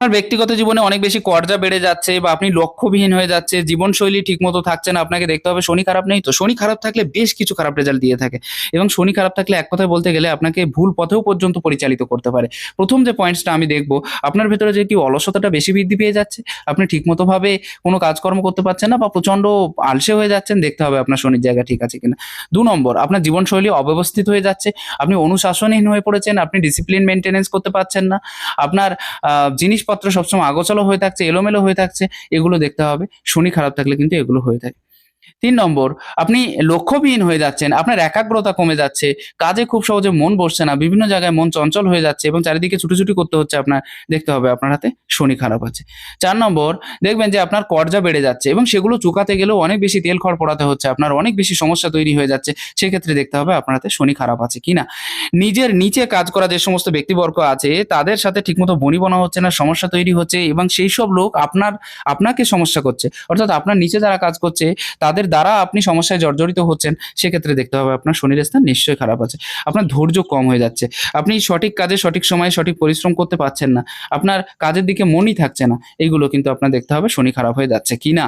আপনার ব্যক্তিগত জীবনে অনেক বেশি কর্জা বেড়ে যাচ্ছে বা আপনি লক্ষ্যবিহীন হয়ে যাচ্ছে জীবনশৈলী ঠিকমতো থাকছে না আপনাকে দেখতে হবে শনি খারাপ নেই তো শনি খারাপ থাকলে বেশ কিছু খারাপ রেজাল্ট দিয়ে থাকে। এবং শনি খারাপ থাকলে এক কথায় বলতে গেলে আপনাকে ভুল পথেও পর্যন্ত পরিচালিত করতে পারে। প্রথম যে পয়েন্টসটা আমি দেখব আপনার ভেতরে যে কি অলসতাটা বেশি বৃদ্ধি পেয়ে যাচ্ছে আপনি ঠিকমতো ভাবে কোনো কাজকর্ম করতে পারছেন না বা প্রচণ্ড আলসে হয়ে যাচ্ছেন দেখতে হবে আপনার শনির জায়গা ঠিক আছে কিনা। দু নম্বর আপনার জীবনশৈলী অব্যবস্থিত হয়ে যাচ্ছে আপনি অনুশাসনহীন হয়ে পড়েছেন আপনি ডিসিপ্লিন মেনটেনেন্স করতে পারছেন না আপনার আহ, জিনিসপত্র সবসময় আগোচালো হয়ে থাকছে, এলোমেলো হয়ে থাকছে, এগুলো দেখতে হবে। শনি খারাপ থাকলে কিন্তু এগুলো হয়ে থাকে। তিন নম্বর, আপনি লক্ষ্যবিহীন হয়ে যাচ্ছেন, আপনার একাগ্রতা কমে যাচ্ছে, কাজে খুব সহজে মন বসছে না, বিভিন্ন জায়গায় মন চঞ্চল হয়ে যাচ্ছে এবং চারিদিকে ছুটোছুটি করতে হচ্ছে আপনার, দেখতে হবে আপনার হাতে শনি খারাপ আছে। চার নম্বর, দেখবেন যে আপনার কর্জা বেড়ে যাচ্ছে এবং সেগুলো চুকাতে গেলেও অনেক বেশি তেল খড় পড়াতে হচ্ছে, আপনার অনেক বেশি সমস্যা তৈরি হয়ে যাচ্ছে, সেক্ষেত্রে দেখতে হবে আপনার হাতে শনি খারাপ আছে কিনা। নিজের নিচে কাজ করা যে সমস্ত ব্যক্তিবর্গ আছে, তাদের সাথে ঠিকমতো বনিবনা হচ্ছে না, সমস্যা তৈরি হচ্ছে এবং সেই সব লোক আপনার, আপনাকে সমস্যা করছে। অর্থাৎ আপনার নিচে যারা কাজ করছে, তাদের দ্বারা আপনি সমস্যায় জর্জরিত হচ্ছেন, সেক্ষেত্রে দেখতে হবে আপনার শনির স্থান নিশ্চয়ই খারাপ আছে। আপনার ধৈর্য কম হয়ে যাচ্ছে। আপনি সঠিক কাজে, সঠিক সময়ে সঠিক পরিশ্রম করতে পারছেন না। আপনার কাজের দিকে মনই থাকছে না। এইগুলো কিন্তু আপনার দেখতে হবে শনি খারাপ হয়ে যাচ্ছে কি না।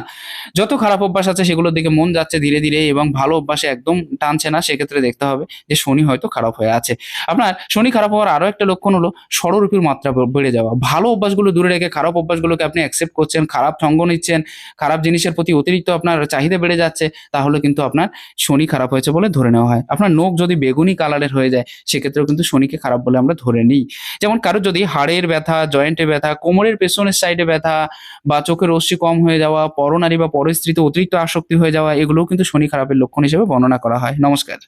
যত খারাপ অভ্যাস আছে সেগুলোর দিকে মন যাচ্ছে ধীরে ধীরে এবং ভালো অভ্যাসে একদম টানছে না, সেক্ষেত্রে দেখতে হবে যে শনি হয়তো খারাপ হয়ে আছে। আপনার শনি খারাপ হওয়ার আরও একটা লক্ষণ হলো ষড়রূপীর মাত্রা বেড়ে যাওয়া। ভালো অভ্যাসগুলো দূরে রেখে খারাপ অভ্যাসগুলোকে আপনি অ্যাকসেপ্ট করছেন, খারাপ সঙ্গ নিচ্ছেন, খারাপ জিনিসের প্রতি অতিরিক্ত আপনার চাহিদা বেড়ে যাচ্ছে, তাহলে কিন্তু আপনার শনি খারাপ হয়েছে বলে ধরে নেওয়া হয়। আপনার নখ যদি বেগুনি কালারের হয়ে যায়, সেক্ষেত্রেও কিন্তু শনিকে খারাপ বলে আমরা ধরে নিই। যেমন কারও যদি হাড়ের ব্যথা, জয়েন্টে ব্যথা, কোমরের পেছনের সাইডে ব্যথা বা চোখের রশ্মি কম হয়ে যাওয়া, পরনারী বা পরিস্থিতি অতিরিক্ত আসক্তি হয়ে যাওয়া, এগুলোও কিন্তু শনি খারাপের লক্ষণ হিসেবে বর্ণনা করা হয়। নমস্কার।